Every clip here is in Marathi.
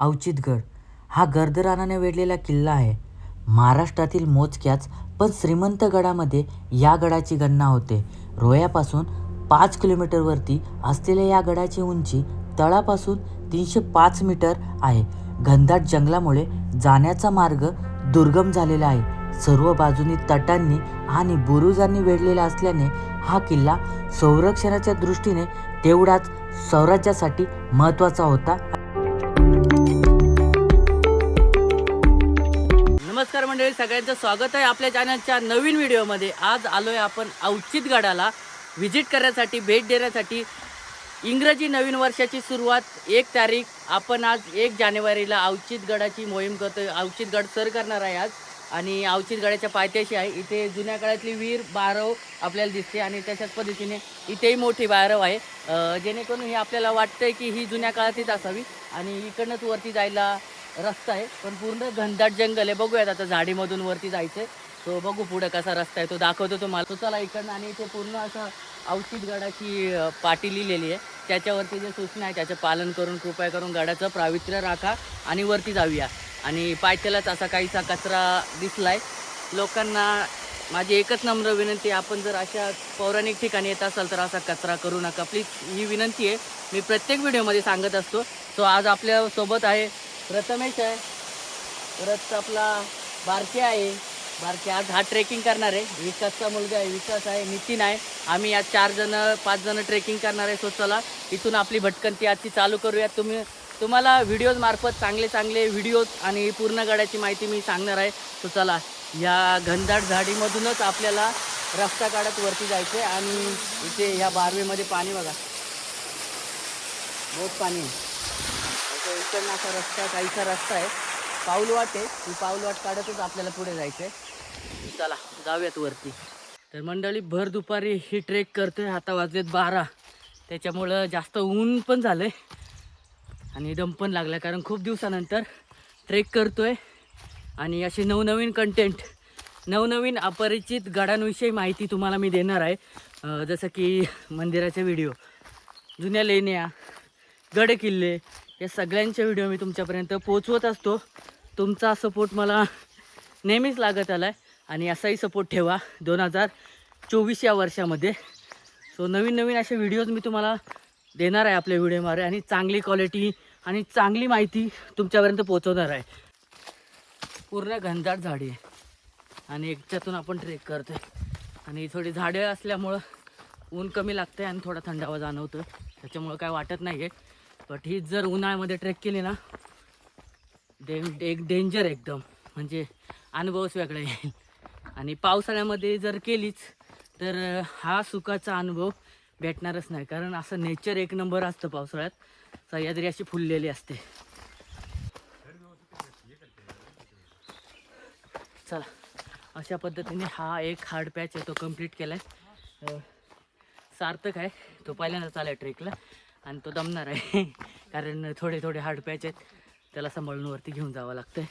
अवचितगड हा गर्दरानाने वेढलेला किल्ला आहे. महाराष्ट्रातील मोजक्याच पण श्रीमंत गडामध्ये या गडाची गणना होते. रोह्यापासून पाच किलोमीटरवरती असलेल्या या गडाची उंची तळापासून तीनशे पाच मीटर आहे. घनदाट जंगलामुळे जाण्याचा मार्ग दुर्गम झालेला आहे. सर्व बाजूनी तटांनी आणि बुरुजांनी वेढलेला असल्याने हा किल्ला संरक्षणाच्या दृष्टीने तेवढाच स्वराज्यासाठी महत्त्वाचा होता मंडळी सगळ्यांचं स्वागत आहे आपल्या चॅनलच्या नवीन व्हिडिओमध्ये. आज आलो आहे आपण अवचित गडाला व्हिजिट करण्यासाठी भेट देण्यासाठी. इंग्रजी नवीन वर्षाची सुरुवात एक तारीख. आपण आज एक जानेवारीला औचित गडाची मोहीम करतो औचित गड सर करणार आहे आज. आणि औचित गडाच्या पायथ्याशी आहे. इथे जुन्या काळातली वीर बारव आपल्याला दिसते आणि तशाच पद्धतीने इथेही मोठी बारव आहे. जेणेकरून हे आपल्याला वाटतंय की ही जुन्या काळातलीच असावी. आणि इकडनंच वरती जायला रस्ता आहे पण पूर्ण घनदाट जंगल आहे. बघूयात आता झाडीमधून वरती जायचं तो बघू पुढे कसा रस्ता आहे तो दाखवतो तुम्हाला. तो चला इकडनं आणि इथे पूर्ण असं अवचित गडाची पाटी लिहिलेली आहे. त्याच्यावरती जे सूचना आहे त्याचं पालन करून कृपया करून गडाचं पावित्र्य राखा आणि वरती जाऊया. आणि पायथ्यालाच असा काहीसा कचरा दिसलाय. लोकांना माझी एकच नम्र विनंती आपण जर अशा पौराणिक ठिकाणी येत असाल तर असा कचरा करू नका. प्लीज ही विनंती आहे. मी प्रत्येक व्हिडिओमध्ये सांगत असतो. सो आज आपल्यासोबत आहे प्रथमेश आहे. परत आपला बारके आहे. बारके आज हा ट्रेकिंग करणार आहे. विकासचा मुलगा आहे. विकास आहे. नितीन आहे. आम्ही आज चार जण पाच जण ट्रेकिंग करणार आहे सो चला इथून आपली भटकंती आजची चालू करूयात. तुम्ही तुम्हाला व्हिडिओज मार्फत चांगले चांगले व्हिडिओज आणि पूर्ण गडाची माहिती मी सांगणार आहे सो चला या घनदाट झाडीमधूनच आपल्याला रस्ता काढत वरती जायचं आहे आणि इथे ह्या बारवेमध्ये पाणी बघा. बहुत पाणी आहे इकडनं असा रस्ता काहीचा रस्ता आहे. पाऊल वाट आहे ती पाऊल वाट काढतच आपल्याला पुढे जायचं आहे चला जाऊयात वरती. तर मंडळी भर दुपारी ही ट्रेक करतोय आता वाजलेत बारा. त्याच्यामुळं जास्त ऊन पण झालं आहे आणि दम पण लागला कारण खूप दिवसानंतर ट्रेक करतोय. आणि असे नवनवीन कंटेंट नवनवीन अपरिचित गडांविषयी माहिती तुम्हाला मी देणार आहे. जसं की मंदिराचे व्हिडिओ जुन्या लेण्या गडकिल्ले या सगळ्यांचे व्हिडिओ मी तुमच्यापर्यंत पोचवत असतो. तुमचा सपोर्ट मला नेहमीच लागत आला आहे आणि असाही सपोर्ट ठेवा दोन हजार चोवीस या वर्षामध्ये. सो नवीन नवीन असे व्हिडिओज मी तुम्हाला देणार आहे आपल्या व्हिडिओमध्ये आणि चांगली क्वालिटी आणि चांगली माहिती तुमच्यापर्यंत पोचवणार आहे. पूर्ण घनदाट झाडी आहे. आणि एकच्यातून आपण ट्रेक करतो आहे आणि थोडी झाडे असल्यामुळं ऊन कमी लागतं आहे आणि थोडा थंडावा जाणवतं त्याच्यामुळं काय वाटत नाही आहे बट ही जर उन्हाळ्यामध्ये ट्रेक केली ना डे एक डेंजर एकदम. म्हणजे अनुभवच वेगळा येईल. आणि पावसाळ्यामध्ये जर केलीच तर हा सुखाचा अनुभव भेटणारच नाही. कारण असं नेचर एक नंबर असतं पावसाळ्यात. सह्याद्री अशी फुललेली असते. चला अशा पद्धतीने हा एक हार्ड पॅच आहे तो कंप्लीट केला आहे सार्थक आहे. तो पहिल्यांदा चालाय ट्रेकला आणि तो दमणार आहे. कारण थोडे थोडे हार्ड पॅच आहेत. त्याला सांभाळून वरती घेऊन जावं लागतं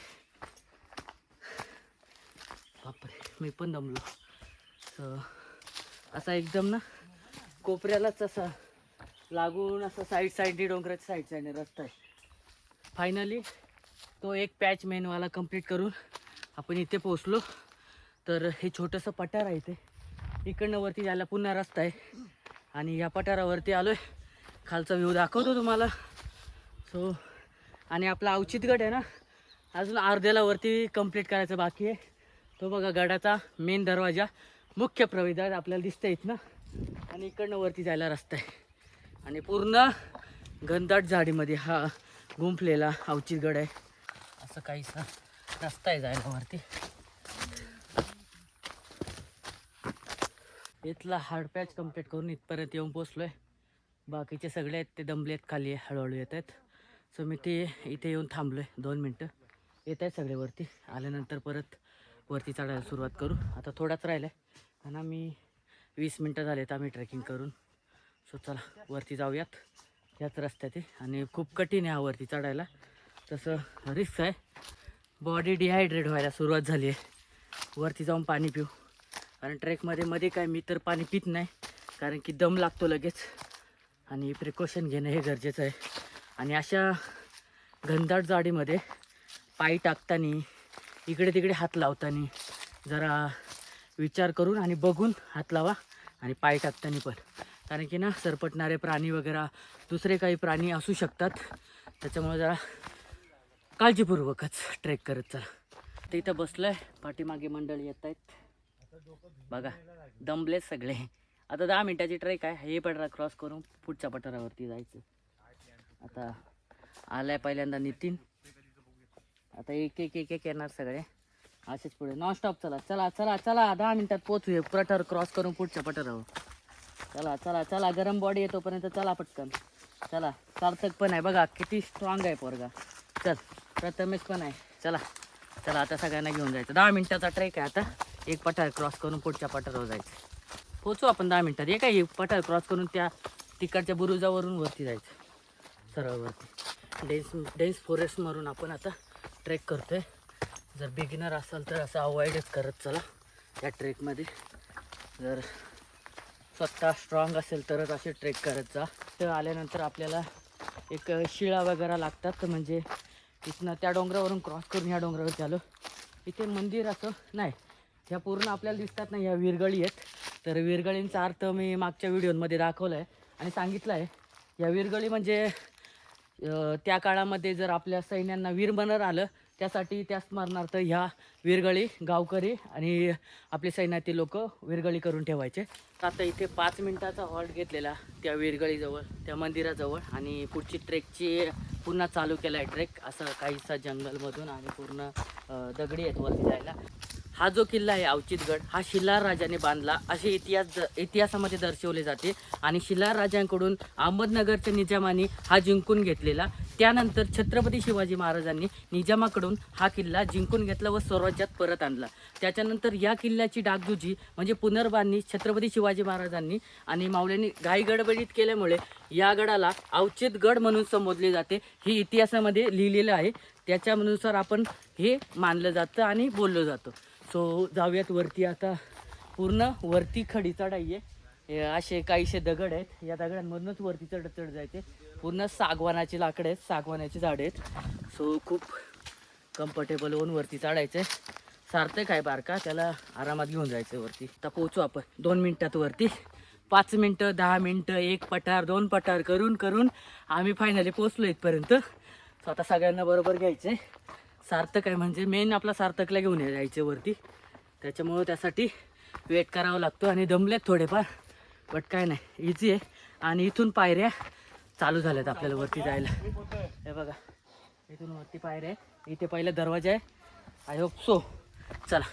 बापरे मी पण दमलो. सो असा एकदम ना कोपऱ्यालाच असा लागून असं साईड साईडने डोंगराच्या साईड साईडने रस्ता आहे. फायनली तो एक पॅच मेनवाला कंप्लीट करून आपण इथे पोचलो तर हे छोटंसं पठार आहे इथे. इकडनं वरती जायला पुन्हा रस्ता आहे. आणि या पठारावरती आलो आहे खालचा व्ह्यू दाखवतो तुम्हाला. सो आणि आपला अवचितगड आहे ना अजून अर्ध्याला वरती कंप्लीट करायचं बाकी आहे. तो बघा गडाचा मेन दरवाजा मुख्य प्रवेशद्वार आपल्याला दिसतं इथनं. आणि इकडनं वरती जायला रस्ता आहे. आणि पूर्ण घनदाट झाडीमध्ये हा गुंफलेला अवचितगड आहे. असं काहीसा रस्ता आहे जायला वरती. इथला हार्ड पॅच कंप्लीट करून इथपर्यंत येऊन पोचलो आहे बाकीचे सगळे आहेत ते दमले आहेत खाली हळूहळू येत आहेत. सो मी ते इथे येऊन थांबलो आहे दोन मिनटं. येत आहेत सगळे वरती. आल्यानंतर परत वरती चढायला सुरुवात करू. आता थोडाच राहिला आहे आणि आम्ही वीस मिनटं झाले आहेत आम्ही ट्रेकिंग करून. सो चला वरती जाऊयात. याच रस्त्यात आणि खूप कठीण आहे हा वरती चढायला. तसं रिस्क आहे. बॉडी डिहायड्रेट व्हायला सुरुवात झाली आहे. वरती जाऊन पाणी पिऊ. कारण ट्रेकमध्ये मध्ये काय मी तर पाणी पित नाही. कारण की दम लागतो लगेच. आणि प्रिकॉशन घेणं हे गरजेचं आहे. आणि अशा घनदाट जाडीमध्ये पाय टाकताना इकडे तिकडे हात लावताना जरा विचार करून आणि बघून हात लावा आणि पाय टाकताना पण. कारण की ना सरपटणारे प्राणी वगैरे दुसरे काही प्राणी असू शकतात. त्याच्यामुळे जरा काळजीपूर्वकच ट्रेक करत चला. ते इथं बसलं आहे पाठीमागे मंडळी येत आहेत बघा दमले सगळे. आता दहा मिनिटाची ट्रेक आहे. हे पठारा क्रॉस करून पुढच्या पठारावरती जायचं. आता आलाय पहिल्यांदा नितीन. आता एक एक एक एक येणार सगळे. असेच पुढे. नॉनस्टॉप चला. चला चला चला. दहा मिनिटात पोचूया पठार क्रॉस करून पुढच्या पठारावर. चला चला चला. गरम बॉडी येतोपर्यंत चला पटकन. चला. सार्थक पण आहे. बघा किती स्ट्रॉंग आहे पोरगा. चल. प्रथमेश पण आहे. चला. चला आता सगळ्यांना घेऊन जायचं. दहा मिनिटाचा ट्रेक आहे आता. एक पठार क्रॉस करून पुढच्या पठारावर जायचं. पोचू आपण दहा मिनटात. एक काय पठार क्रॉस करून त्या तिकडच्या बुरुजावरून वरती जायचं. सरळवरती वरती डेन्स डेन्स फॉरेस्टमधून आपण आता ट्रेक करतोय. जर बिगिनर असाल तर असं अवॉइडच करत चला या ट्रेकमध्ये जर स्वतः स्ट्रॉंग असेल तरच असे ट्रेक करत जा. तर आल्यानंतर आपल्याला एक शिळा वगैरे लागतात. म्हणजे इथनं त्या डोंगरावरून क्रॉस करून ह्या डोंगरावर आलो इथे मंदिर असं नाही. ह्या पूर्ण आपल्याला दिसतात ना ह्या विरगळी आहेत. तर विरगळींचा अर्थ मी मागच्या व्हिडिओमध्ये दाखवला आहे आणि सांगितलं आहे या विरगळी म्हणजे त्या काळामध्ये जर आपल्या सैन्यांना वीरमरण आलं त्यासाठी त्या स्मरणार्थ ह्या विरगळी गावकरी आणि आपले सैन्यातील लोक विरगळी करून ठेवायचे. आता इथे पाच मिनिटाचा हॉल्ट घेतलेला त्या विरगळीजवळ त्या मंदिराजवळ आणि पुढची ट्रेकची पुन्हा चालू केला आहे ट्रेक. असं काहीसा जंगलमधून आणि पूर्ण दगडी आहेत वरती जायला. हा जो किल्ला आहे अवचितगड हा शिलार राजाने बांधला. असे इतिहास द- इतिहासामध्ये दर्शवले जाते. आणि शिलार राजांकडून अहमदनगरच्या निजामाने हा जिंकून घेतलेला. त्यानंतर छत्रपती शिवाजी महाराजांनी निजामाकडून हा किल्ला जिंकून घेतला व स्वराज्यात परत आणला. त्याच्यानंतर या किल्ल्याची डागडुजी म्हणजे पुनर्बांधणी छत्रपती शिवाजी महाराजांनी आणि माऊल्यांनी घाई गडबडीत केल्यामुळे या गडाला अवचितगड म्हणून संबोधले जाते. ही इतिहासामध्ये लिहिलेलं आहे. त्याच्यानुसार आपण हे मानलं जातं आणि बोललं जातं. सो जाऊयात वरती आता. पूर्ण वरती खडी चढाई आहे. हे असे काहीशे दगड आहेत. या दगडांमधूनच वरती चढत चढ जायचे. पूर्ण सागवानाची लाकडं आहेत. सागवानाची झाडं आहेत. सो खूप कम्फर्टेबल होऊन वरती चढायचं आहे सार्थक आहे बारका. त्याला आरामात घेऊन जायचं वरती. आता पोचू आपण. दोन मिनटात वरती. पाच मिनटं दहा मिनटं एक पठार दोन पठार करून करून आम्ही फायनली पोचलो इथपर्यंत. सो आता सगळ्यांना बरोबर घ्यायचं आहे सार्थक आहे. म्हणजे मेन आपला सार्थकला घेऊन यायचं वरती. त्याच्यामुळं त्यासाठी वेट करावा लागतो आणि दमलेत थोडेफार बट काय नाही. इझी आहे. आणि इथून पायऱ्या चालू झाल्यात आपल्याला वरती जायला. हे बघा. इथून वरती पायऱ्या आहे इथे पहिला दरवाजा आहे. आय होप सो चला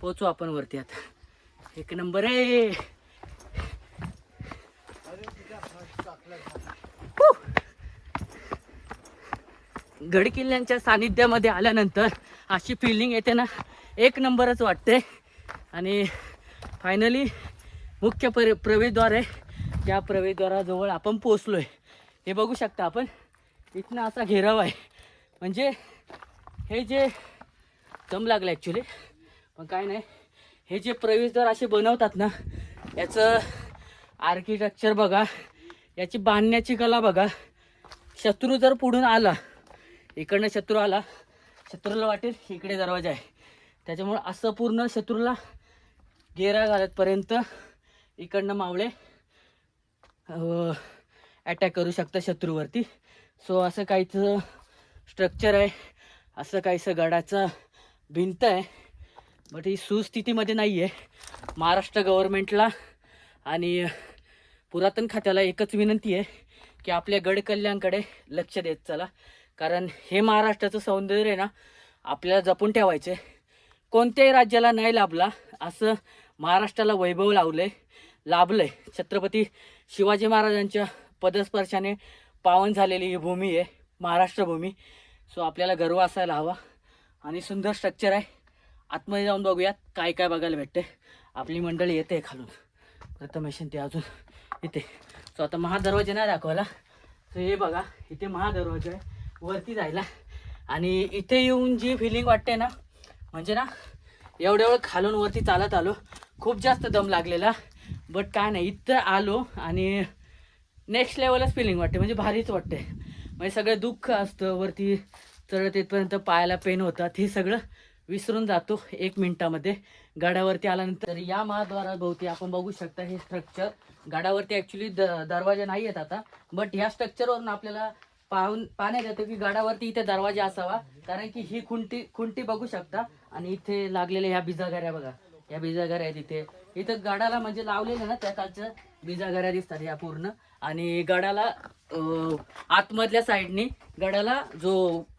पोचू आपण वरती आता. एक नंबर आहे. गड किल्ल्यांच्या सानिध्यामध्ये आल्यानंतर अशी फिलिंग येते ना. एक नंबरच वाटते. आणि फायनली मुख्य पर प्रवेशद्वार आहे. त्या प्रवेशद्वाराजवळ आपण पोचलो आहे हे बघू शकता आपण. इथनं असा घेराव आहे. म्हणजे हे जे दम लागलं ॲक्च्युली पण काय नाही. हे जे प्रवेशद्वार असे बनवतात ना याचं आर्किटेक्चर बघा. याची बांधण्याची कला बघा. शत्रू जर पुढून आला इकडनं शत्रू आला. शत्रूला वाटेल इकडे दरवाजा आहे. त्याच्यामुळं असं पूर्ण शत्रूला गेरा घालतपर्यंत इकडनं मावळे अटॅक करू शकतात शत्रूवरती. सो असं काहीचं स्ट्रक्चर आहे. असं काहीसं गडाचं भिंत आहे. बट ही सुस्थितीमध्ये नाही आहे महाराष्ट्र गव्हर्मेंटला आणि पुरातन खात्याला एकच विनंती आहे की आपल्या गड कल्याणकडे लक्ष देत चला. कारण हे महाराष्ट्राचं सौंदर्य आहे ना आपल्याला जपून ठेवायचं आहे कोणत्याही राज्याला नाही लाभला असं महाराष्ट्राला वैभव लावलं आहे लाभलं आहे छत्रपती शिवाजी महाराजांच्या पदस्पर्शाने पावन झालेली ही भूमी आहे महाराष्ट्रभूमी. सो आपल्याला गर्व असायला हवा. आणि सुंदर स्ट्रक्चर आहे. आतमध्ये जाऊन बघूयात काय काय बघायला भेटते आपली मंडळी येते खालून. प्रथमेशन ते अजून. इथे. सो आता महादरवाजा नाही दाखवायला. तर हे बघा इथे महादरवाजा आहे. वरती जायला. आणि इथे येऊन जी फिलिंग वाटते ना म्हणजे ना एवढ्या वेळ खालून वरती चालत आलो. खूप जास्त दम लागलेला. बट काय नाही इथं आलो आणि नेक्स्ट लेवलच फिलिंग वाटते म्हणजे भारीच वाटते. म्हणजे सगळं दुःख असतं वरती चढत येतपर्यंत पायाला पेन होतात हे सगळं विसरून जातो एक मिनटामध्ये. गाड्यावरती आल्यानंतर या महाद्वाराभोवती आपण बघू शकता हे स्ट्रक्चर गाडावरती ॲक्च्युली द दरवाजे नाही आहेत आता बट ह्या स्ट्रक्चरवरून आपल्याला पाहून पाहण्यात येतं की गडावरती इथे दरवाजा असावा. कारण की ही खुंटी खुंटी बघू शकता. आणि इथे लागलेल्या ह्या बिजागऱ्या बघा. या बिजागऱ्या आहेत इथे. इथं गडाला म्हणजे लावलेल्या ना त्या कालच्या बिजागऱ्या दिसतात या पूर्ण. आणि गडाला आतमधल्या साईडनी गडाला जो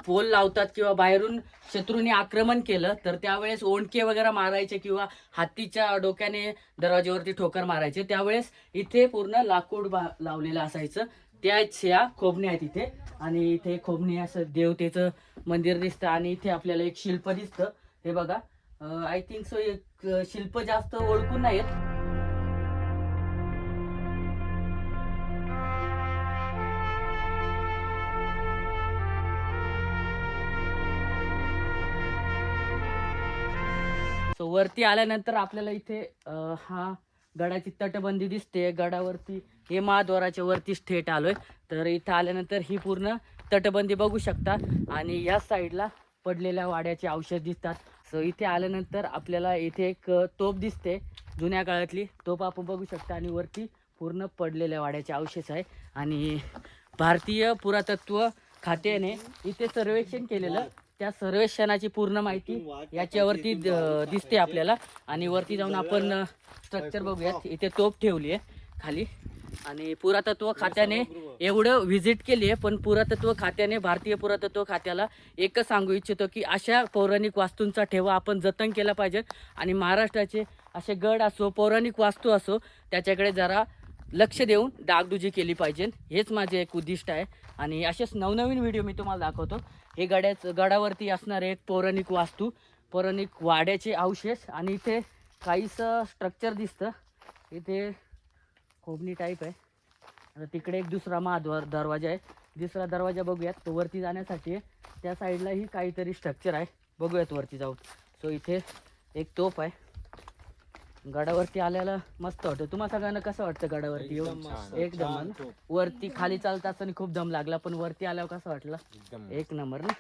पोल लावतात किंवा बाहेरून शत्रूंनी आक्रमण केलं तर त्यावेळेस ओंडके वगैरे मारायचे किंवा हातीच्या डोक्याने दरवाजेवरती ठोकर मारायचे. त्यावेळेस इथे पूर्ण लाकूड लावलेलं असायचं. त्याच या खोबण्या आहेत इथे. आणि इथे खोबणी असं देवतेचं मंदिर दिसतं आणि इथे आपल्याला एक शिल्प दिसतं. हे बघा. आय थिंक सो एक शिल्प जास्त ओळखून नाहीत. सो वरती आल्यानंतर आपल्याला इथे हा गडाची तटबंदी दिसते गडावरती हे महाद्वाराच्या वरतीच थेट आलोय. तर इथं आल्यानंतर ही पूर्ण तटबंदी बघू शकता. आणि या साईडला पडलेल्या वाड्याचे औषध दिसतात. सो इथे आल्यानंतर आपल्याला इथे एक तोप दिसते. जुन्या काळातली तोप आपण बघू शकता. आणि वरती पूर्ण पडलेल्या वाड्याचे अवशेष आहे. आणि भारतीय पुरातत्व खात्याने इथे सर्वेक्षण केलेलं त्या सर्वेक्षणाची पूर्ण माहिती याच्यावरती दिसते आपल्याला. आणि वरती जाऊन आपण स्ट्रक्चर बघूयात. इथे तोफ ठेवली आहे खाली. आणि पुरातत्व खात्याने एवढं व्हिजिट केली आहे पण पुरातत्व खात्याने भारतीय पुरातत्व खात्याला एकच सांगू इच्छितो की अशा पौराणिक वास्तूंचा ठेवा आपण जतन केला पाहिजे. आणि महाराष्ट्राचे असे गड असो पौराणिक वास्तू असो त्याच्याकडे जरा लक्ष देऊन डागडुजी केली पाहिजे. हेच माझे एक उद्दिष्ट आहे. आणि असेच नवनवीन व्हिडिओ मी तुम्हाला दाखवतो. हे गड्याच गडावरती असणारे एक पौराणिक वास्तू पौराणिक वाड्याचे अवशेष आणि इथे काहीसं स्ट्रक्चर दिसतं. इथे खोबणी टाईप आहे. आता तिकडे एक दुसरा महाद्वार दरवाजा आहे. दुसरा दरवाजा बघूयात. तो वरती जाण्यासाठी आहे. त्या साईडलाही काहीतरी स्ट्रक्चर आहे. बघूयात वरती जाऊन. सो इथे एक तोफ आहे. गडावरती आल्याला मस्त वाटतं. तुम्हाला सगळ्यांना कसं वाटतं गडावरती? येऊन एकदम? वरती खाली चालत असताना खूप दम लागला पण वरती आल्यावर कसं वाटलं? एक नंबर ना?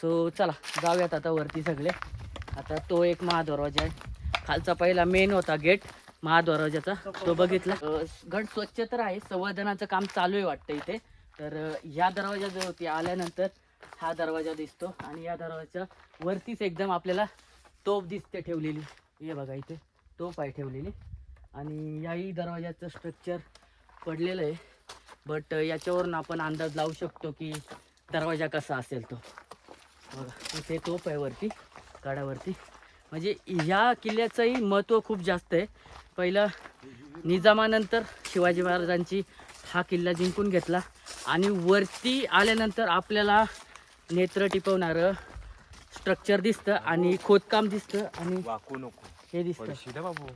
सो चला जाऊयात आता वरती सगळे. आता तो एक महादरवाजा आहे. खालचा पहिला मेन होता गेट महादरवाजाचा तो बघितला. गड स्वच्छ तर आहे. संवर्धनाचं काम चालू आहे वाटतं इथे. तर ह्या दरवाजाजवळती आल्यानंतर हा दरवाजा दिसतो. आणि या दरवाजाच्या वरतीच एकदम आपल्याला तोफ दिसते ठेवलेली. हे बघा इथे. टोप आहे ठेवलेली. आणि याही दरवाजाचं स्ट्रक्चर पडलेलं आहे. बट याच्यावरून आपण अंदाज लावू शकतो की दरवाजा कसा असेल तो. बघा इथे तोफ आहे वरती गडावरती म्हणजे ह्या किल्ल्याचंही महत्त्व खूप जास्त आहे. पहिलं निजामानंतर शिवाजी महाराजांची हा किल्ला जिंकून घेतला. आणि वरती आल्यानंतर आपल्याला नेत्र टिपवणारं स्ट्रक्चर दिसतं आणि खोदकाम दिसतं आणि वाकू नको. हे दिसतं पडशील बाबू.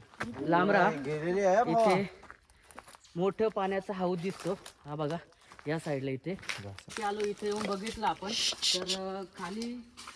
लांब राहा. गेलेली आहे इथे मोठं पाण्याचा हाऊस दिसतो. हा बघा या साईडला इथे. इथे आलो इथे येऊन बघितलं आपण. तर खाली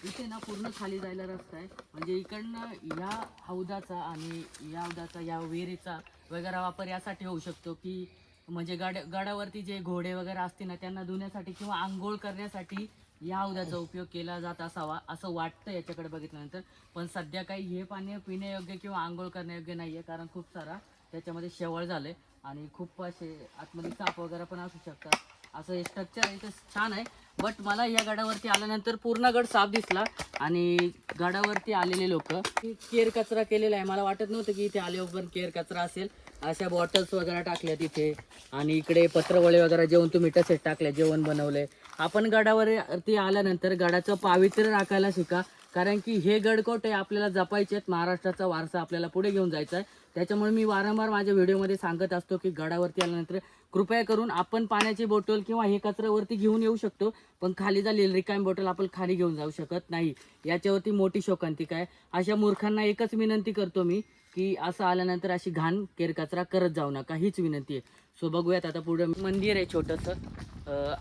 इथे ना पूर्ण खाली जायला रस्ता आहे. म्हणजे इकडनं या हौदाचा आणि या हौदाचा या विहिरीचा वगैरे वापर यासाठी होऊ शकतो की म्हणजे गाड्या गडावरती जे घोडे वगैरे असतील ना त्यांना धुण्यासाठी किंवा आंघोळ करण्यासाठी या औद्याचा उपयोग केला जात असावा असं वाटतं याच्याकडे बघितल्यानंतर. पण सध्या काही हे पाणी पिण्यायोग्य किंवा आंघोळ करण्यायोग्य नाही आहे कारण खूप सारा त्याच्यामध्ये शेवळ आहे आणि खूप असे आतमध्ये साप वगैरे पण असू शकतात. असं हे स्ट्रक्चर इथं छान आहे. बट मला या गडावरती आल्यानंतर पूर्ण गड साफ दिसला आणि गडावरती आलेले लोक केर कचरा केलेला आहे. मला वाटत नव्हतं की इथे आल्यावर पण केर कचरा असेल. अशा बॉटल्स वगैरे टाकल्या तिथे आणि इकडे पत्रवळे वगैरे जेवण तुम्ही तसेच टाकले जेवण बनवले. आपण गडावरती आल्यानंतर गडाचं पावित्र्य राखायला शिका. कारण की हे गडकोटे आपल्याला जपायचे आहेत. महाराष्ट्राचा वारसा आपल्याला पुढे घेऊन जायचा आहे. त्याच्यामुळे मी वारंवार माझ्या व्हिडिओमध्ये सांगत असतो की गडावरती आल्यानंतर कृपया करून आपण पाण्याची बॉटल किंवा हे कचऱ्यावरती घेऊन येऊ शकतो. पण खाली झालेली रिकामी बॉटल आपण खाली घेऊन जाऊ शकत नाही. याच्यावरती मोठी शोकांतिका आहे. अशा मूर्खांना एकच विनंती करतो मी की असं आल्यानंतर अशी घाण केरकचरा करत जाऊ नका. हीच विनंती आहे. सो बघूयात आता पुढे मंदिर आहे छोटंसं.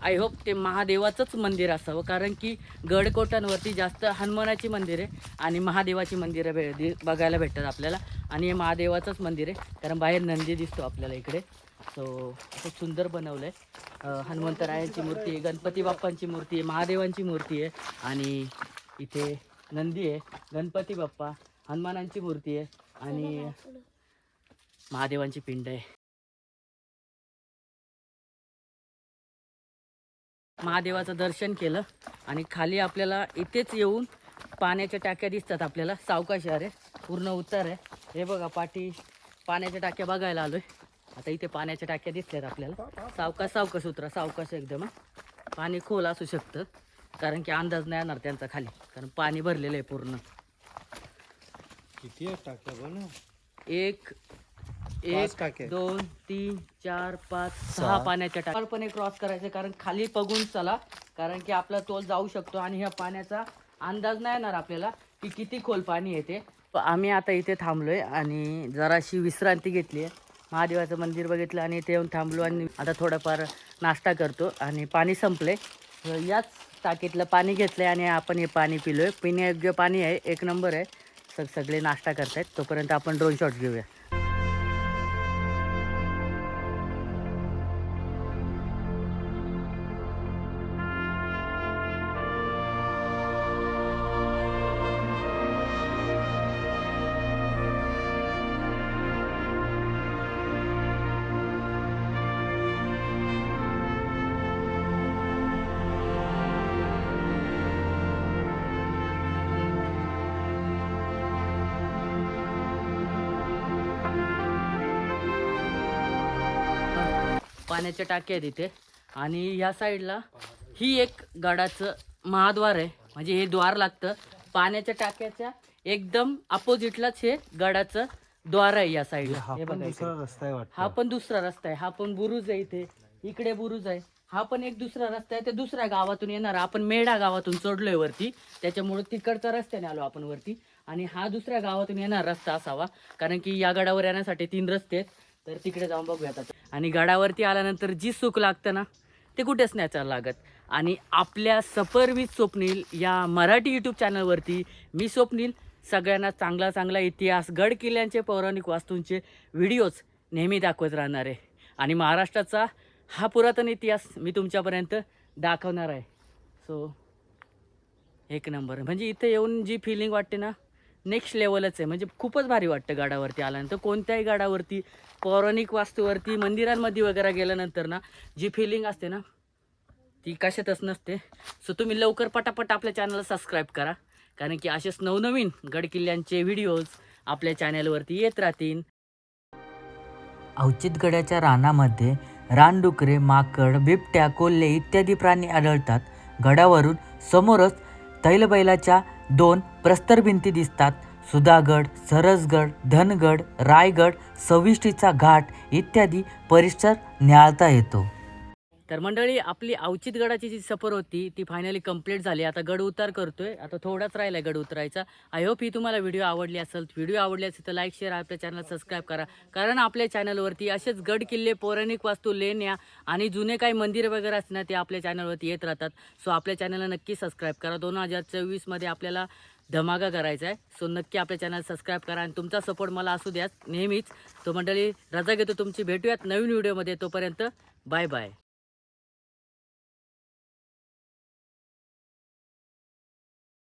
आय होप ते महादेवाचंच मंदिर असावं कारण की गडकोटांवरती जास्त हनुमानाची मंदिर आहे आणि महादेवाची मंदिरं भे बघायला भेटतात आपल्याला. आणि हे महादेवाचंच मंदिर आहे कारण बाहेर नंदी दिसतो आपल्याला इकडे. सो खूप सुंदर बनवलं आहे हनुमंतरायांची मूर्ती आहे गणपती बाप्पांची मूर्ती आहे महादेवांची मूर्ती आहे आणि इथे नंदी आहे गणपती बाप्पा हनुमानांची मूर्ती आहे आणि महादेवांची पिंड आहे. महादेवाचं दर्शन केलं आणि खाली आपल्याला इथेच येऊन पाण्याच्या टाक्या दिसतात आपल्याला. सावकाश आहे पूर्ण उतार आहे. हे बघा पाठी पाण्याच्या टाक्या बघायला आलोय. आता इथे पाण्याच्या टाक्या दिसल्यात आपल्याला. सावकाश सावकाश उतरा सावकाश एकदम. पाणी खोल असू शकतं कारण की अंदाज नाही येणार त्यांचा खाली कारण पाणी भरलेलं आहे पूर्ण. किती आहे टाक्या बघ एक एक. दोन तीन चार पाच सहा पाण्याच्या टाकपणे क्रॉस करायचे कारण खाली बघून चला. कारण की आपला तोल जाऊ शकतो आणि ह्या पाण्याचा अंदाज नाही येणार आपल्याला की किती खोल पाणी येते. आम्ही आता इथे थांबलोय आणि जराशी विश्रांती घेतली आहे. महादेवाचं मंदिर बघितलं आणि इथे येऊन थांबलो आणि आता थोडंफार नाश्ता करतो आणि पाणी संपले याच टाकीतलं पाणी घेतलंय आणि आपण हे पाणी पिलोय. पिण्यायोग्य पाणी आहे एक नंबर आहे. सग सगळे नाश्ता करतायत. तोपर्यंत आपण ड्रोन शॉट घेऊया. पाण्याच्या टाक्या आहेत इथे. आणि ह्या साईडला ही एक गडाचं महाद्वार आहे. म्हणजे हे द्वार लागतं. पाण्याच्या टाक्याच्या एकदम अपोजिटलाच हे गडाचं द्वार आहे या साईडला. हा पण बघा रस्ता हा पण दुसरा रस्ता आहे. हा पण बुरुज आहे इथे. इकडे बुरुज आहे. हा पण एक दुसरा रस्ता आहे. ते दुसऱ्या गावातून येणार. आपण मेढा गावातून चढलोय वरती. त्याच्यामुळे तिकडच्या रस्त्याने आलो आपण वरती. आणि हा दुसऱ्या गावातून येणार रस्ता असावा. कारण की या गडावर येण्यासाठी तीन रस्ते आहेत. तर तिकडे जाऊन बघूयात आता. आणि गडावरती आल्यानंतर जी सुख लागतं ना ते कुठेच नाही चाल लागत. आणि आपल्या सफर स्वप्नील या मराठी यूट्यूब चॅनलवरती मी स्वप्नील सगळ्यांना चांगला चांगला इतिहास गड किल्ल्यांचे पौराणिक वास्तूंचे व्हिडिओज नेहमी दाखवत राहणार आहे. आणि महाराष्ट्राचा हा पुरातन इतिहास मी तुमच्यापर्यंत दाखवणार आहे. सो एक नंबर म्हणजे इथे येऊन जी फिलिंग वाटते ना नेक्स्ट लेवलच आहे. म्हणजे खूपच भारी वाटतं गाडावरती आल्यानंतर. कोणत्याही गाडावरती पौराणिक वास्तूवरती मंदिरांमध्ये वगैरे गेल्यानंतर ना जी फिलिंग असते ना ती कशातच नसते. सो तुम्ही लवकर पटापट आपल्या चॅनलला सबस्क्राईब करा. कारण की असेच नवनवीन गडकिल्ल्यांचे व्हिडिओज आपल्या चॅनलवरती येत राहतील. अवचितगडाच्या रानामध्ये रानडुकरे माकड बिबट्या कोल्हे इत्यादी प्राणी आढळतात. गडावरून समोरच तैलबैलाच्या दोन प्रस्तर भिंती दिसतात. सुधागड सरसगड धनगड रायगड सविष्टीचा घाट इत्यादी परिसर न्याळता येतो. तर मंडळी आपली अवचित गडाची जी सफर होती ती फायनली कंप्लीट झाली. आता गड उतार करतोय. आता थोडाच राहिला गड उतरायचा. आय होप ही तुम्हाला व्हिडिओ आवडली असेल. व्हिडिओ आवडली असेल तर लाईक शेअर आपल्या चॅनल सबस्क्राईब करा. कारण आपल्या चॅनलवरती असेच गड किल्ले पौराणिक वास्तू लेण्या आणि जुने काही मंदिर वगैरे असणार ते आपल्या चॅनलवरती येत राहतात. सो आपल्या चॅनलला नक्की सबस्क्राईब करा. दोन हजार चोवीसमध्ये आपल्याला धमाका करायचा आहे. सो नक्की आपल्या चॅनल सबस्क्राईब करा आणि तुमचा सपोर्ट मला असू द्या नेहमीच. तो मंडळी रजा घेतो तुमची. भेटूयात नवीन व्हिडिओमध्ये तोपर्यंत बाय बाय